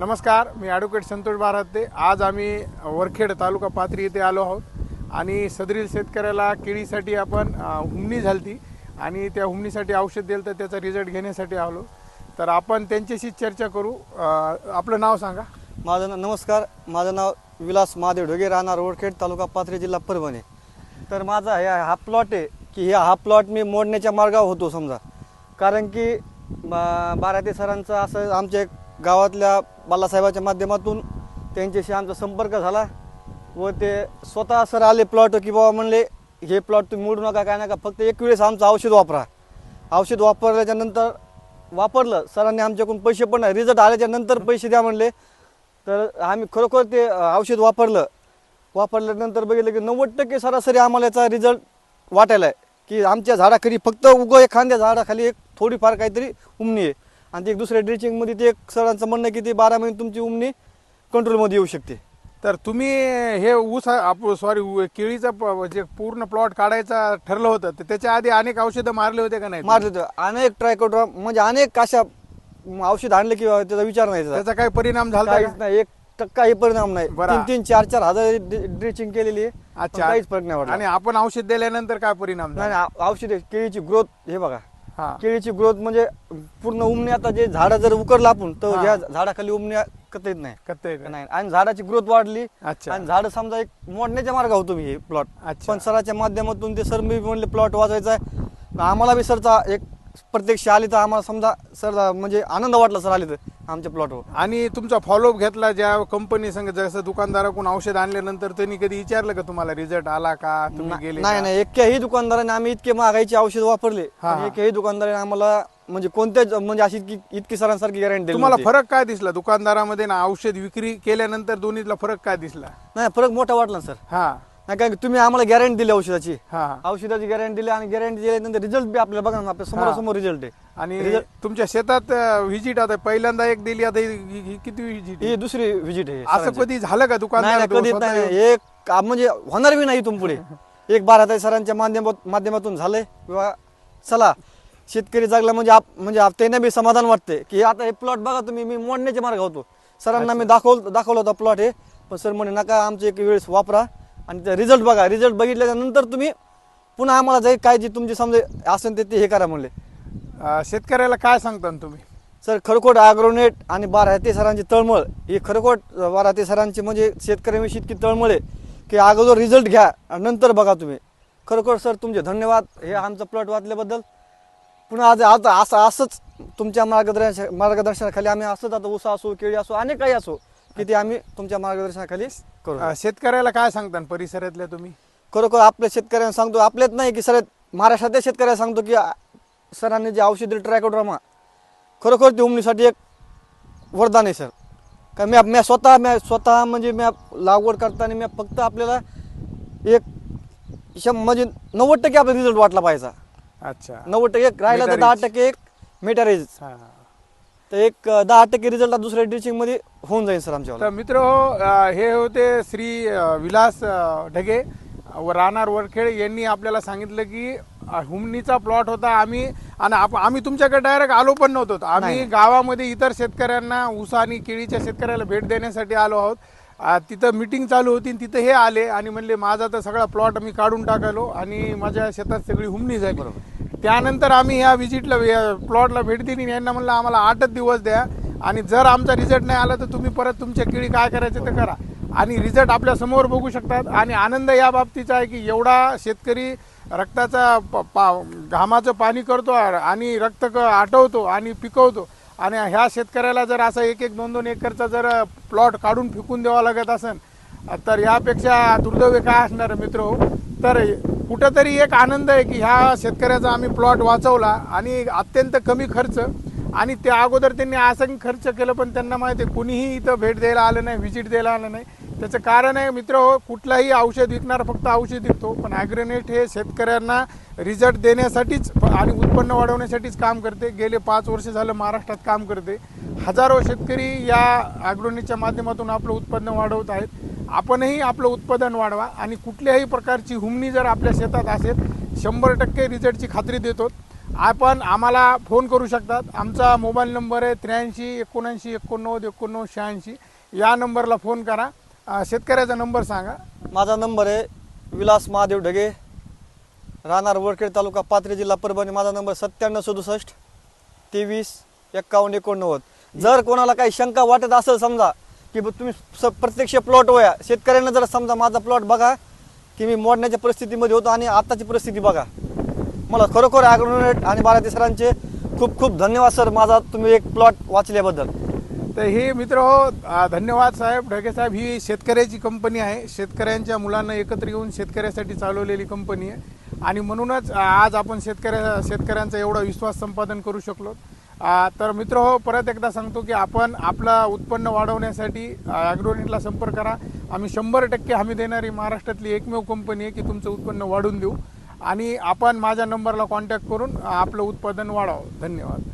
नमस्कार मी ॲडव्होकेट संतोष बाराते. आज आम्ही वरखेड तालुका पाथरी येथे आलो आहोत. आणि सदरील शेतकऱ्याला केळीसाठी आपण हुमणी झालती. आणि त्या हुमणीसाठी औषध दिलं तर त्याचा रिझल्ट घेण्यासाठी आलो. तर आपण त्यांच्याशी चर्चा करू. आपलं नाव सांगा. माझं नाव नमस्कार. माझं नाव विलास महादेव ढोगे. राहणार वरखेड तालुका पाथरी जिल्हा परभणी. तर माझा हे हा प्लॉट आहे की हे हा प्लॉट मी मोडण्याच्या मार्गावर होतो समजा. कारण की बा- बाराते सरांचं असं आमच्या एक गावातल्या बालासाहेबाच्या माध्यमातून त्यांच्याशी आमचा संपर्क झाला व ते स्वतः सर आले प्लॉट की बाबा म्हणले हे प्लॉट तुम्ही मोडू नका काय नका फक्त एक वेळेस आमचं औषध वापरा. औषध वापरल्याच्या नंतर वापरलं. सरांनी आमच्याकडून पैसे पण नाही. रिझल्ट आल्याच्यानंतर पैसे द्या म्हणले. तर आम्ही खरोखर ते औषध वापरलं. वापरल्यानंतर बघितलं की नव्वद टक्के सरासरी आम्हाला याचा रिझल्ट वाटायला आहे. की आमच्या झाडाखाली फक्त उगं एखाद्या झाडाखाली एक थोडीफार काहीतरी उमणी आहे. आणि ते एक दुसऱ्या ड्रिचिंगमध्ये ते एक सरांचं म्हणणं आहे की ते बारा महिने तुमची उमणी कंट्रोलमध्ये येऊ शकते. तर तुम्ही हे ऊस आप सॉरी केळीचा प- जे पूर्ण प्लॉट काढायचा ठरलं होतं तर त्याच्या आधी अनेक औषधं मारले होते का नाही मारले होते. अनेक ट्रायकोड्रा म्हणजे अनेक अशा औषध आणले की त्याचा विचार नाही त्याचा. त्याचा काही परिणाम झाला काहीच नाही. एक टक्काही परिणाम नाही. बरं. तीन तीन चार चार हजार ड्रिचिंग केलेली आहे. पण अच्छा काहीच फरक नाही वाटला. आणि आपण औषध दिल्यानंतर काय परिणाम नाही झाला? नाही, औषध. केळीची ग्रोथ हे बघा. हा केळीची ग्रोथ म्हणजे पूर्ण उमणी आता जे झाड जर उकरलं आपण तर हा. या झाडाखाली उमणी कत येत नाही कत्ता येतं. नाही आणि झाडाची ग्रोथ वाढली अच्छा. आणि झाड समजा एक मोडण्याच्या मार्ग होतो मी हे प्लॉट अच्छा. पण सराच्या माध्यमातून ते सर मी म्हणले प्लॉट वाचायचा आहे आम्हाला बी सरचा एक प्रत्यक्ष आली तर आम्हाला समजा सर म्हणजे आनंद वाटला सर आले तर आमच्या प्लॉटवर आणि तुमचा फॉलोअप घेतला ज्या कंपनी संग जसं दुकानदाराकडून औषध आणल्यानंतर त्यांनी कधी विचारलं का तुम्हाला रिझल्ट आला का तुम्ही गेले नाही का? नाही एकही दुकानदाराने आम्ही इतके महागाईचे औषध वापरले हा, हा. एकही दुकानदाराने आम्हाला म्हणजे कोणत्याच म्हणजे अशी इतकी इतकी सरांसारखी गॅरंटी दिली तुम्हाला नव्हती. फरक काय दिसला दुकानदारामध्ये ना औषध विक्री केल्यानंतर दोन्हीतला फरक काय दिसला नाही फरक मोठा वाटला सर हा नाही कारण की तुम्ही आम्हाला गॅरंटी दिली औषधाची. हा. औषधाची गॅरंटी दिली आणि गॅरंटी दिल्यानंतर रिझल्ट बी आपल्याला बघा ना आपल्या समोरासमोर रिझल्ट आहे. आणि तुमच्या शेतात व्हिजिट आता पहिल्यांदा एक दिली आता ही- ही ही किती व्हिजिट ही दुसरी व्हिजिट आहे असं सरांची. कधी झालं का नाही दुकानदार नाही कधीच? एक म्हणजे होणार बी नाही इथून पुढे. एक बारा सरांच्या माध्यमात माध्यमातून झालंय. किंवा चला शेतकरी जागला म्हणजे आप म्हणजे आप- त्यांना बी समाधान वाटते की आता हे प्लॉट बघा तुम्ही मी मोडण्याचे मार्ग होतो. सरांना मी दाखव दाखवला होता प्लॉट हे. पण सर म्हणे नका आमचे एक वेळेस वापरा. आणि रिझल्ट बघा. रिझल्ट बघितल्याच्या नंतर तुम्ही पुन्हा आम्हाला जाईल काय जे तुमचे समजे असेल ते- ते हे करा म्हणले. अं, शेतकऱ्याला काय सांगता तुम्ही? सर खरकोट अॅग्रोनेट आणि बाराते सरांची तळमळ ही खरकोट बाराते सरांची म्हणजे शेतकऱ्यांविषयी इतकी तळमळ आहे की अगोदर रिझल्ट घ्या आणि नंतर बघा तुम्ही. खरोखर सर तुमचे धन्यवाद. हे आमचं प्लॉट वाचल्याबद्दल. पुन्हा आज आता असं असंच तुमच्या मार्गदर्शन मार्गदर्शनाखाली आम्ही असंच आता ऊस असो केळी असो अनेक काही असो. की ते आम्ही तुमच्या मार्गदर्शनाखाली करू. अं, शेतकऱ्याला काय सांगता परिसरातल्या तुम्ही? खरोखर आपल्या शेतकऱ्यांना सांगतो आपल्यात नाही की सर महाराष्ट्रातल्या शेतकऱ्यांना सांगतो की आ, सरांनी जे औषध दिलं ट्रायकोड्रामा खरोखर ते उमणीसाठी एक वरदान आहे सर. का मी मी स्वतः मी स्वतः म्हणजे मी लागवड करताना मी फक्त आपल्याला एक शं म्हणजे नव्वद टक्के आपला रिझल्ट वाटला पाहिजे. अच्छा. नव्वद टक्के एक राहिला तर दहा. टक्के एक मेटारेज हा. तर एक दहा टक्के रिझल्ट दुसऱ्या ड्रिचिंगमध्ये होऊन जाईल सर आमच्या तर मित्र हे होते श्री विलास ढगे व राहणार वरखेड. यांनी आपल्याला सांगितलं की हुमणीचा प्लॉट होता आम्ही आणि आप- आम्ही तुमच्याकडे डायरेक्ट आलो पण नव्हतो. आम्ही. गावामध्ये इतर शेतकऱ्यांना ऊस आणि केळीच्या शेतकऱ्याला भेट देण्यासाठी आलो आहोत. तिथं मिटिंग चालू होती तिथं हे आले आणि म्हणले माझा तर सगळा प्लॉट मी काढून टाकालो आणि माझ्या शेतात सगळी हुमणी झाली. त्यानंतर आम्ही ह्या व्हिजिटला प्लॉटला भेट दिली यांना म्हणलं आम्हाला आठच दिवस द्या आणि जर आमचा रिझल्ट नाही आला तर तुम्ही परत तुमच्या केळी काय करायचं ते करा. आणि रिझल्ट आपल्यासमोर बघू शकतात आणि आनंद या बाबतीचा आहे की एवढा शेतकरी रक्ताचा प- पा- घामाचं पाणी करतो आणि रक्त क- आटवतो आणि पिकवतो. आणि ह्या शेतकऱ्याला जर असा एक एक दोन दोन एकरचा जर प्लॉट काढून फेकून द्यावा लागत असेल तर यापेक्षा दुर्दैव काय असणार मित्र हो? तर कुठंतरी एक आनंद आहे की ह्या शेतकऱ्याचा आम्ही प्लॉट वाचवला आणि अत्यंत कमी खर्च आणि त्या अगोदर त्यांनी असं खर्च केलं पण त्यांना माहिती आहे कुणीही इथं भेट द्यायला आलं नाही व्हिजिट द्यायला आलं नाही. त्याचं कारण आहे मित्र हो कुठलाही औषध विकणार फक्त औषध विकतो. पण ॲग्रेनेट हे शेतकऱ्यांना रिझल्ट देण्यासाठीच आणि उत्पन्न वाढवण्यासाठीच काम करते. गेले पाच वर्ष झालं महाराष्ट्रात काम करते. हजारो शेतकरी या ॲग्रोनेटच्या माध्यमातून आपलं उत्पन्न वाढवत आहेत. आपणही आपलं उत्पादन वाढवा आणि कुठल्याही प्रकारची हुमणी जर आपल्या शेतात असेल शंभर टक्के रिझल्टची खात्री देतो. आपण आम्हाला फोन करू शकतात. आमचा मोबाईल नंबर आहे त्र्याऐंशी एकोणऐंशी एकोणनव्वद एकोणनव्वद शहाऐंशी. या नंबरला फोन करा. अ, शेतकऱ्याचा नंबर सांगा. माझा नंबर आहे विलास महादेव ढगे राहणार वडखेड तालुका पाथरी जिल्हा परभणी. माझा नंबर सत्त्याण्णव सदुसष्ट तेवीस एक्कावन्न एकोणनव्वद. जर कोणाला काही शंका वाटत असेल समजा की ब- तुम्ही स प्रत्यक्ष प्लॉट वया शेतकऱ्यांना जर समजा माझा प्लॉट बघा की मी मोडण्याच्या परिस्थितीमध्ये होतो आणि आताची परिस्थिती बघा. मला खरोखर ॲग्रोनेट आणि बाराती सरांचे खूप खूप धन्यवाद सर. माझा तुम्ही एक प्लॉट वाचल्याबद्दल. तर हे मित्र हो धन्यवाद साहेब. ढगे साहेब ही शेतकऱ्याची कंपनी आहे. शेतकऱ्यांच्या मुलांना एकत्र येऊन शेतकऱ्यासाठी चालवलेली कंपनी आहे. आणि म्हणूनच आज आपण शेतकऱ्या शेतकऱ्यांचा एवढा विश्वास संपादन करू शकलो. तर मित्र हो परत एकदा सांगतो की आपण आपलं उत्पन्न वाढवण्यासाठी ॲग्रोनेटला संपर्क करा. आम्ही शंभर टक्के हमी देणारी महाराष्ट्रातली एकमेव कंपनी आहे की तुमचं उत्पन्न वाढून देऊ. आणि आपण माझ्या नंबरला कॉन्टॅक्ट करून आपलं उत्पादन वाढावं धन्यवाद.